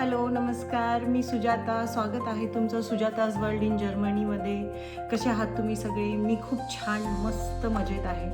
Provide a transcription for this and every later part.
Hello नमस्कार. मी सुजाता. स्वागत आहे तुमचं सुजाताज वर्ल्ड इन जर्मनीमध्ये. कसे आहात तुम्ही सगळे? मी खूप छान मस्त मजेत आहे.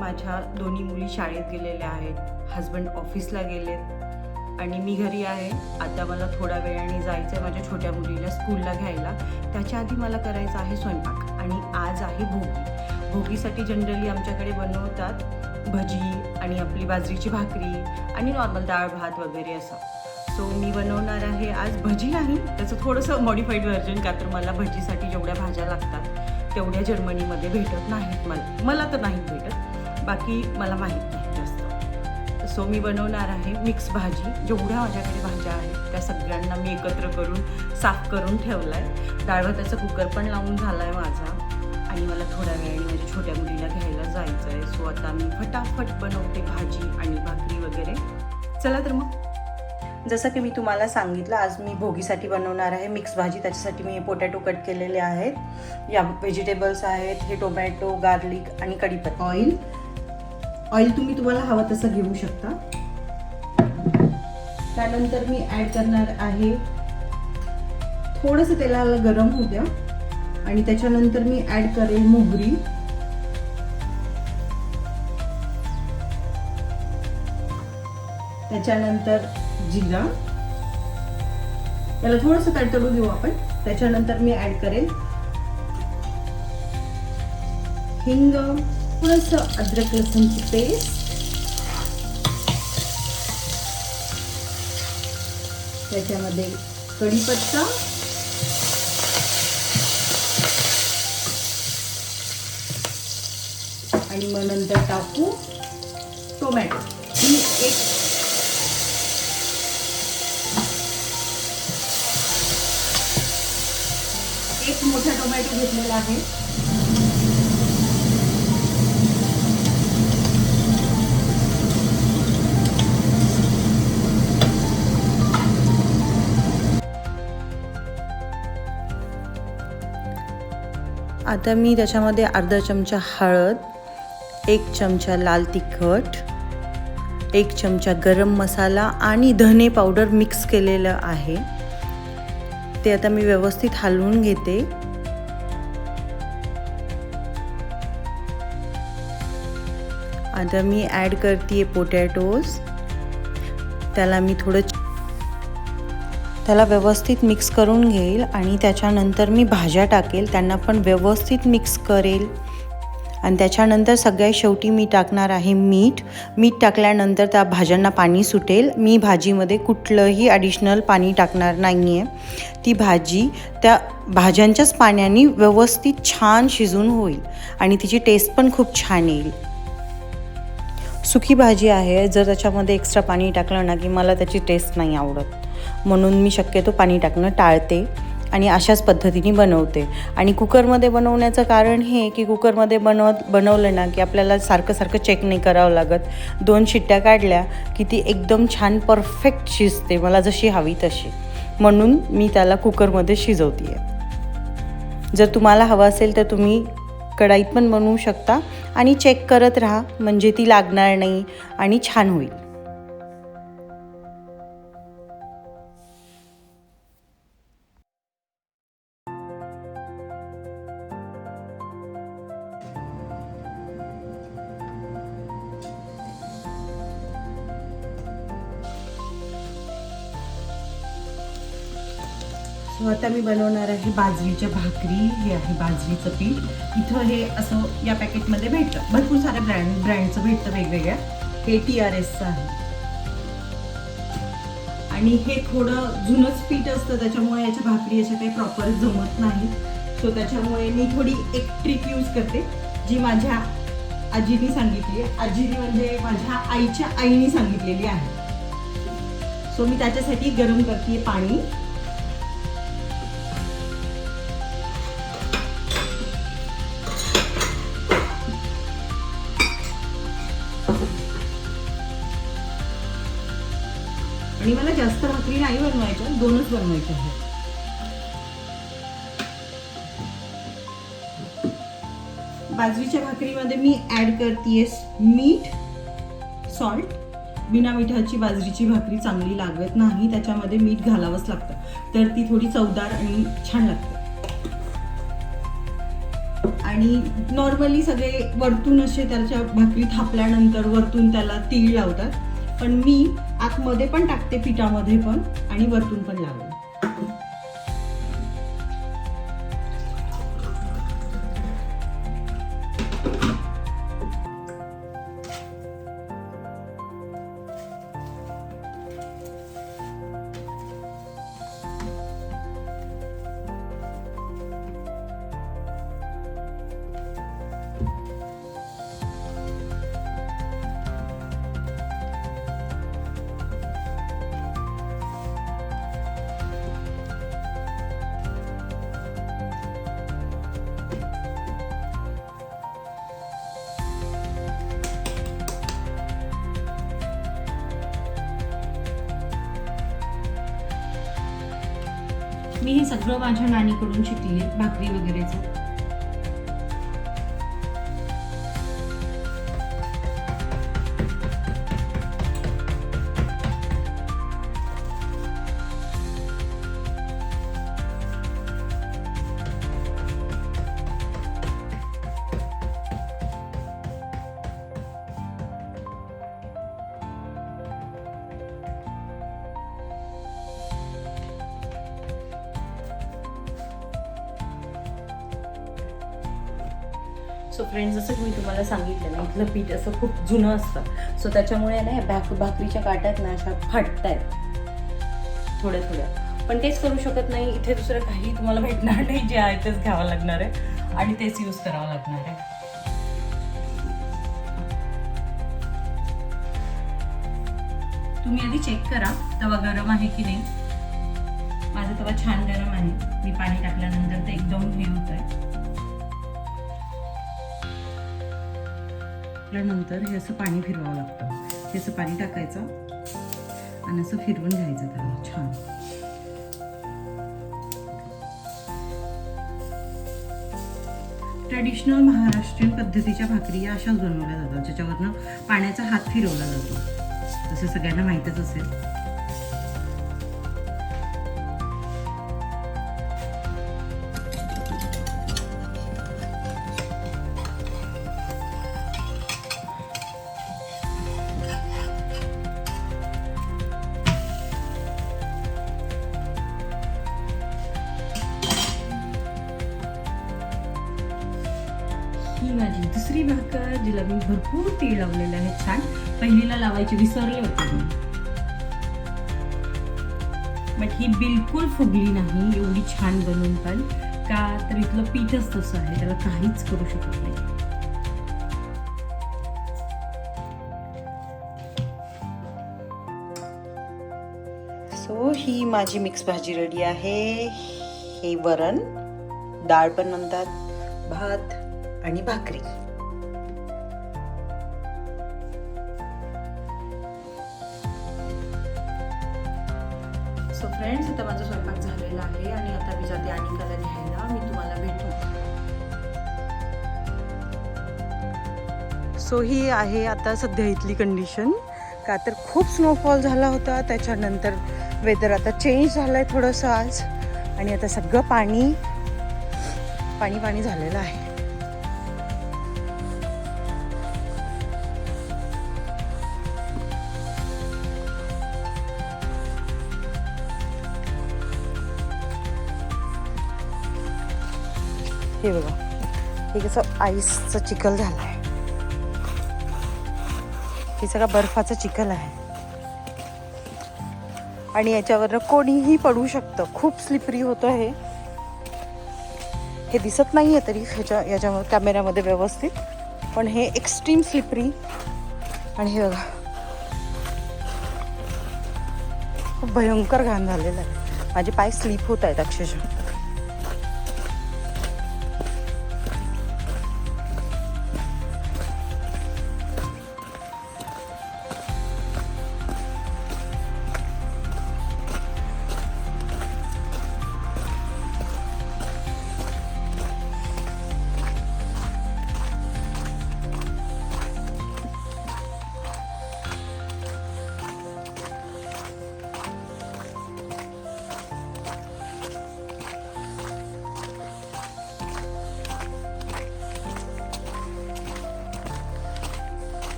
माझ्या दोन्ही मुली शाळेत गेलेल्या आहेत. हजबंड ऑफिसला गेलेत. आणि मी घरी आहे. आता मला थोड्या वेळाने जायचं आहे माझ्या छोट्या मुलीला स्कूलला घ्यायला. त्याच्या आधी मला करायचं आहे स्वयंपाक. आणि आज आहे भोगी. भोगीसाठी जनरली आमच्याकडे बनवतात भजी आणि आपली बाजरीची भाकरी आणि नॉर्मल डाळ भात वगैरे असं. सो मी बनवणार आहे आज भजी नाही त्याचं थोडंसं मॉडिफाईड व्हर्जन का तर मला भजीसाठी जेवढ्या भाज्या लागतात तेवढ्या जर्मनीमध्ये भेटत नाहीत मला. मला तर नाही भेटत बाकी मला माहीत नाही जास्त. सो मी बनवणार आहे मिक्स भाजी. जेवढ्या माझ्याकडे भाज्या आहेत त्या सगळ्यांना मी एकत्र करून साफ करून ठेवला आहे डाळ कुकर पण लावून झाला आहे माझा. आणि मला थोड्या वेळाने माझ्या छोट्या मुलीला घ्यायला जायचं आहे सो आता मी फटाफट बनवते भाजी आणि भाकरी वगैरे. चला तर मग. जसं की मी तुम्हाला सांगितलं आज मी भोगीसाठी बनवणार आहे मिक्स भाजी. त्याच्यासाठी मी पोटॅटो कट केलेले आहेत. या व्हेजिटेबल्स आहेत हे टोमॅटो गार्लिक आणि कढीपत्ता. ऑइल ऑइल तुम्ही तुम्हाला हवं तसं घेऊ शकता. त्यानंतर मी ॲड करणार आहे थोडंसं तेलाला गरम होऊ द्या. आणि त्याच्यानंतर मी ॲड करेल मोहरी. त्याच्यानंतर जिरा. याला थोडंसं तडतडू देऊ आपण. त्याच्यानंतर मी ऍड करेल हिंग थोडस अद्रक लसूणची पेस्ट त्याच्यामध्ये कढीपत्ता. आणि मग नंतर टाकू टोमॅटो. ही एक एक मोठा टोमॅटो घेतलेला आहे. आता मी त्याच्यामध्ये अर्धा चमचा हळद एक चमचा लाल तिखट एक चमचा गरम मसाला आणि धने पावडर मिक्स केलेलं आहे. ते आता मी व्यवस्थित हलवून घेते. आता मी ॲड करते पोटॅटोज त्याला मी थोडं त्याला व्यवस्थित मिक्स करून घेईल आणि त्याच्यानंतर मी भाज्या टाकेल. त्यांना पण व्यवस्थित मिक्स करेल. आणि त्याच्यानंतर सगळ्यात शेवटी मी टाकणार आहे मीठ. मीठ टाकल्यानंतर त्या भाज्यांना पाणी सुटेल. मी भाजीमध्ये कुठलंही ॲडिशनल पाणी टाकणार नाही आहे ती भाजी त्या भाज्यांच्याच पाण्याने व्यवस्थित छान शिजून होईल आणि तिची टेस्ट पण खूप छान येईल. सुकी भाजी आहे. जर त्याच्यामध्ये एक्स्ट्रा पाणी टाकलं ना की मला त्याची टेस्ट नाही आवडत. म्हणून मी शक्यतो पाणी टाकणं टाळते. आणि अशाच पद्धतीने बनवते. आणि कुकरमध्ये बनवण्याचं कारण हे की कुकरमध्ये बनवत बनवलं ना की आपल्याला सारखं सारखं चेक नाही करावं लागत. दोन शिट्ट्या काढल्या की ती एकदम छान परफेक्ट शिजते. मला जशी हवी तशी. म्हणून मी त्याला कुकरमध्ये शिजवते आहे जर तुम्हाला हवं असेल तर तुम्ही कढाईत पण बनवू शकता आणि चेक करत राहा. म्हणजे ती लागणार नाही आणि छान होईल. हो, आता मी बनवणार आहे बाजरीच्या भाकरी. हे आहे बाजरीचं पीठ. इथं हे असं या पॅकेटमध्ये भेटतं. भरपूर साऱ्या ब्रँड ब्रँडचं भेटतं वेगवेगळ्या. हे टी आर एसचं आहे. आणि हे थोडं जुनंच पीठ असतं. त्याच्यामुळे याच्या भाकरी अशा काही प्रॉपर जमत नाही. सो त्याच्यामुळे मी थोडी एक ट्रिक यूज करते. जी माझ्या आजीनी सांगितली आजीने म्हणजे माझ्या आईच्या आईने सांगितलेली आहे. सो मी त्याच्यासाठी गरम करते पाणी. आणि मला जास्त भाकरी नाही बनवायच्या दोनच बनवायच्या आहेत बाजरीच्या भाकरीमध्ये मी ऍड करते मीठ सॉल्ट बिना मिठाची बाजरीची भाकरी चांगली लागत नाही त्याच्यामध्ये मीठ घालावंच लागतं. तर ती थोडी चवदार आणि छान लागते. आणि नॉर्मली सगळे वरतून असे त्याच्या भाकरी थापल्यानंतर वरतून त्याला तीळ लावतात. पण मी आतमध्ये पण टाकते पिठामध्ये पण आणि वरतून पण लावते मी हे सगळं माझ्या नानीकडून शिकले भाकरी वगैरेचं. सो फ्रेंड्स जसं की मी तुम्हाला सांगितलं ना इथलं पीठ असं खूप जुनं असतं. सो त्याच्यामुळे ना या भाक भाकरीच्या काट्यात ना अशा फाटत आहेत थोड्या थोड्या. पण तेच करू शकत नाही. इथे दुसरं काही तुम्हाला भेटणार नाही जे आहे तेच घ्यावं लागणार आहे. आणि तेच यूज करावं लागणार आहे. तुम्ही आधी चेक करा तवा गरम आहे की नाही. माझा तवा छान गरम आहे. मी पाणी टाकल्यानंतर ते एकदम हे होत आहे त्यानंतर हे असं पाणी फिरवावं लागतं. हे असं पाणी टाकायचं आणि असं फिरवून घ्यायचं त्याला. छान. ट्रेडिशनल महाराष्ट्रीयन पद्धतीच्या भाकरी या अशाच बनवल्या जातात ज्याच्यावरनं पाण्याचा हात फिरवला जातो. जसं सगळ्यांना माहीतच असेल. जिला मी भरपूर तीळ लावलेले आहेत छान. पहिलीला लावायचे विसरले होते मी. बट ही बिलकुल फुगली नाही एवढी छान बनून पण. का तर इथलं पीठच तसं आहे त्याला काहीच करू शकत नाही. सो ही माझी मिक्स भाजी रेडी आहे. हे वरण डाळ पण म्हणतात भात आणि भाकरी. फ्रेंड्स आता माझा स्वयंपाक झालेला आहे आणि आता मी जाते अनिकाला घ्यायला. मी तुम्हाला भेटू. सो ही आहे आता सध्या इथली कंडिशन का तर खूप स्नोफॉल झाला होता. त्याच्यानंतर वेदर आता चेंज झालं आहे थोडंसं आज. आणि आता सगळं पाणी पाणी पाणी झालेलं आहे. हे बघा. हे कसं आईसचं चिखल झालं आहे हे सगळं बर्फाचं चिखल आहे. आणि याच्यावरनं कोणीही पडू शकतं. खूप स्लिपरी होतं हे. हे दिसत नाही आहे तरी ह्याच्या याच्या कॅमेऱ्यामध्ये व्यवस्थित. पण हे एक्स्ट्रीम स्लिपरी आणि हे बघा. खूप भयंकर घाण झालेलं आहे. माझे पाय स्लिप होत आहेत अक्षरशः.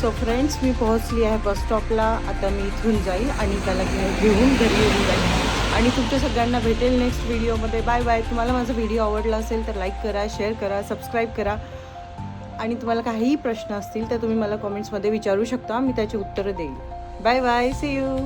सो फ्रेंड्स मी पोहोचली आहे बस स्टॉपला आता मी इथून जाईल आणि त्याला घेऊन घरी येऊन जाईल. आणि तुमच्या सगळ्यांना भेटेल नेक्स्ट व्हिडिओमध्ये बाय बाय तुम्हाला माझा व्हिडिओ आवडला असेल तर लाईक करा शेअर करा सबस्क्राईब करा. आणि तुम्हाला काहीही प्रश्न असतील तर तुम्ही मला कॉमेंट्समध्ये विचारू शकता. मी त्याची उत्तरं देईल. Bye bye C you